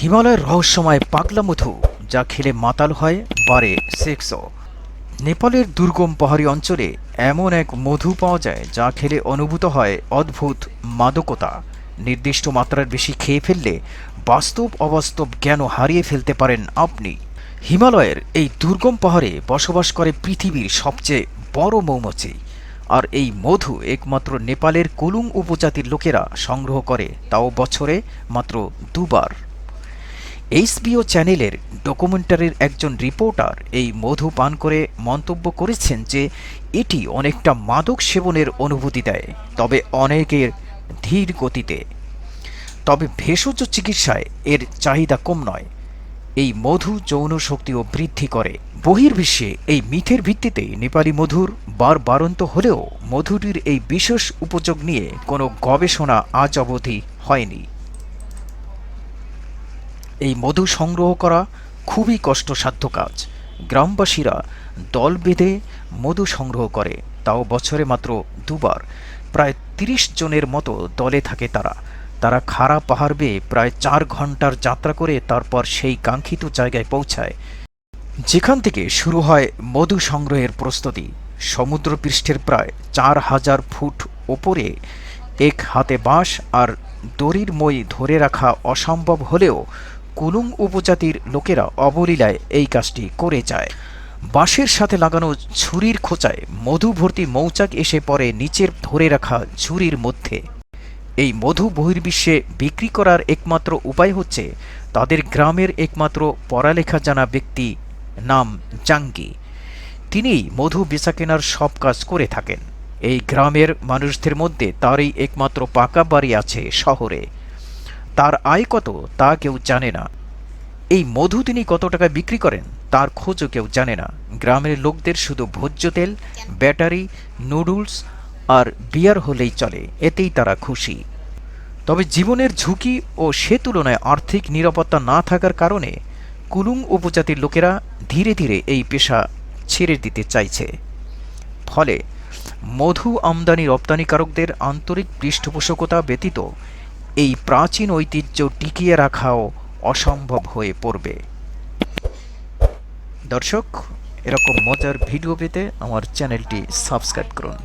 হিমালয়ের রহস্যময় পাগলা মধু যা খেলে মাতাল হয় বারে সেক্সও। নেপালের দুর্গম পাহাড়ি অঞ্চলে এমন এক মধু পাওয়া যায় যা খেলে অনুভূত হয় অদ্ভুত মাদকতা। নির্দিষ্ট মাত্রার বেশি খেয়ে ফেললে বাস্তব অবাস্তব জ্ঞানও হারিয়ে ফেলতে পারেন আপনি। হিমালয়ের এই দুর্গম পাহাড়ে বসবাস করে পৃথিবীর সবচেয়ে বড় মৌমাছি। আর এই মধু একমাত্র নেপালের কুলুং উপজাতির লোকেরা সংগ্রহ করে, তাও বছরে মাত্র দুবার। এইচবিও চ্যানেলের ডকুমেন্টারির একজন রিপোর্টার এই মধু পান করে মন্তব্য করেছেন যে, এটি অনেকটা মাদক সেবনের অনুভূতি দেয়, তবে অনেকের ধীর গতিতে। তবে ভেষজ চিকিৎসায় এর চাহিদা কম নয়। এই মধু যৌন শক্তিও বৃদ্ধি করে। বহির্বিশ্বে এই মিথের ভিত্তিতে নেপালি মধুর বার বারন্ত হলেও মধুটির এই বিশেষ উপযোগ নিয়ে কোনো গবেষণা আজ অবধি হয়নি। এই মধু সংগ্রহ করা খুবই কষ্টসাধ্য কাজ। গ্রামবাসীরা দল বেঁধে মধু সংগ্রহ করে, তাও বছরে মাত্র দুবার। প্রায় তিরিশ জনের মতো দলে থাকে তারা। তারা খাড়া পাহাড় বেয়ে প্রায় চার ঘণ্টার যাত্রা করে তারপর সেই কাঙ্ক্ষিত জায়গায় পৌঁছায়। যেখান থেকে শুরু হয় মধু সংগ্রহের প্রস্তুতি। সমুদ্রপৃষ্ঠের প্রায় চার হাজার ফুট ওপরে এক হাতে বাঁশ আর দড়ির মই ধরে রাখা অসম্ভব হলেও কুলুং উপজাতির লোকেরা অবলীলায় এই কাজটি করে যায়। বাঁশের সাথে লাগানো ছুরির খোঁচায় মধু ভর্তি মৌচাক এসে পড়ে নিচের ধরে রাখা ঝুড়ির মধ্যে। এই মধু বহির্বিশ্বে বিক্রি করার একমাত্র উপায় হচ্ছে তাদের গ্রামের একমাত্র পড়ালেখা জানা ব্যক্তি নাম জাঙ্গি। তিনিই মধু বেচা কেনার সব কাজ করে থাকেন। এই গ্রামের মানুষদের মধ্যে তারই একমাত্র পাকা বাড়ি আছে শহরে। তার আয় কত তা কেউ জানে না। এই মধু তিনি কত টাকায় বিক্রি করেন তার খোঁজও কেউ জানে না। গ্রামের লোকদের শুধু ভোজ্য তেল, ব্যাটারি, নুডলস আর বিয়ার হলেই চলে, এতেই তারা খুশি। তবে জীবনের ঝুঁকি ও সে তুলনায় আর্থিক নিরাপত্তা না থাকার কারণে কুলুং উপজাতির লোকেরা ধীরে ধীরে এই পেশা ছেড়ে দিতে চাইছে। ফলে মধু আমদানি রপ্তানিকারকদের আন্তরিক পৃষ্ঠপোষকতা ব্যতীত এই প্রাচীন ঐতিহ্য টিকিয়ে রাখাও অসম্ভব হয়ে পড়বে। দর্শক, এরকম মজার ভিডিও পেতে আমার চ্যানেলটি সাবস্ক্রাইব করুন।